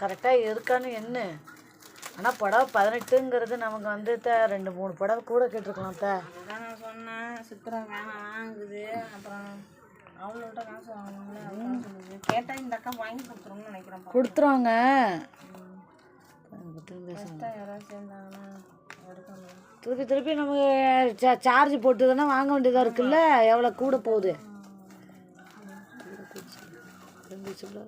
கரெக்டாக இருக்கான்னு என்ன? ஆனால் புடவை பதினெட்டுங்கிறது நமக்கு வந்து த ரெண்டு மூணு புடவை கூட கேட்டிருக்கலாம் த. நான் சொன்னேன். சித்திரம் வேணாங்குது அப்புறம் அவளோட காசு கேட்டால் இந்த அக்கா வாங்கி நினைக்கிறேன் கொடுத்துருவாங்க. திருப்பி திருப்பி நமக்கு சார்ஜ் போட்டு தானே வாங்க வேண்டியதாக இருக்குல்ல? எவ்வளோ கூட போகுது. 根本就不了。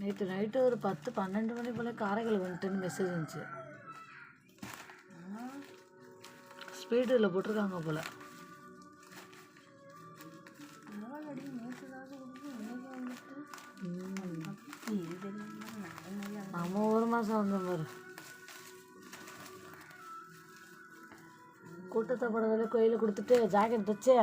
நேற்று நைட்டு ஒரு பத்து பன்னெண்டு மணி போல் காரைக்கால் வந்துட்டுன்னு மெசேஜ் இருந்துச்சு ஸ்பீடில் போட்டிருக்காங்க போல். நம்ம ஒரு மாதம் வந்த பாரு. கூட்டத்தை படவில் கோயிலில் கொடுத்துட்டு ஜாக்கெட் தைச்சு.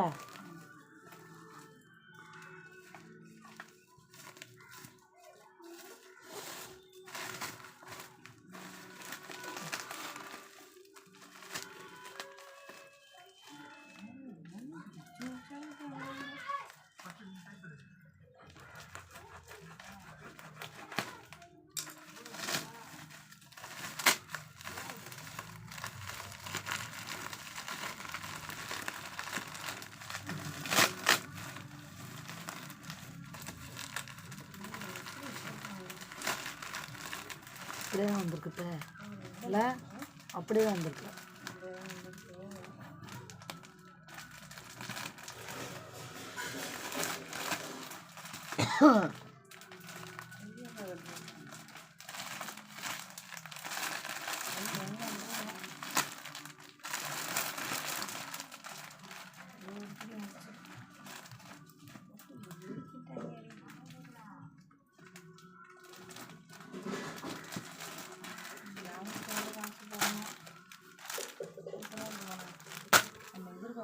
அப்படியே தான் வந்திருக்கு இல்லை? அப்படியே தான் வந்திருக்கு.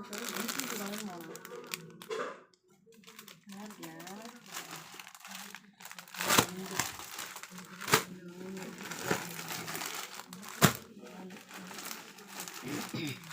그래 음식이 너무 많아. 밥이야. 음.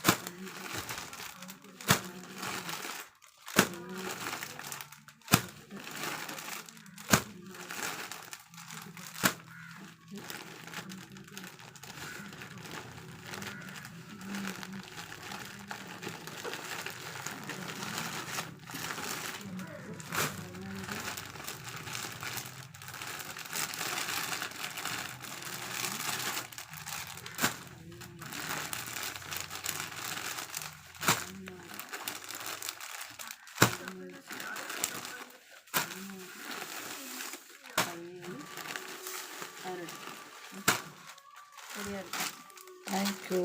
சரியா இருக்கு தேங்க்யூ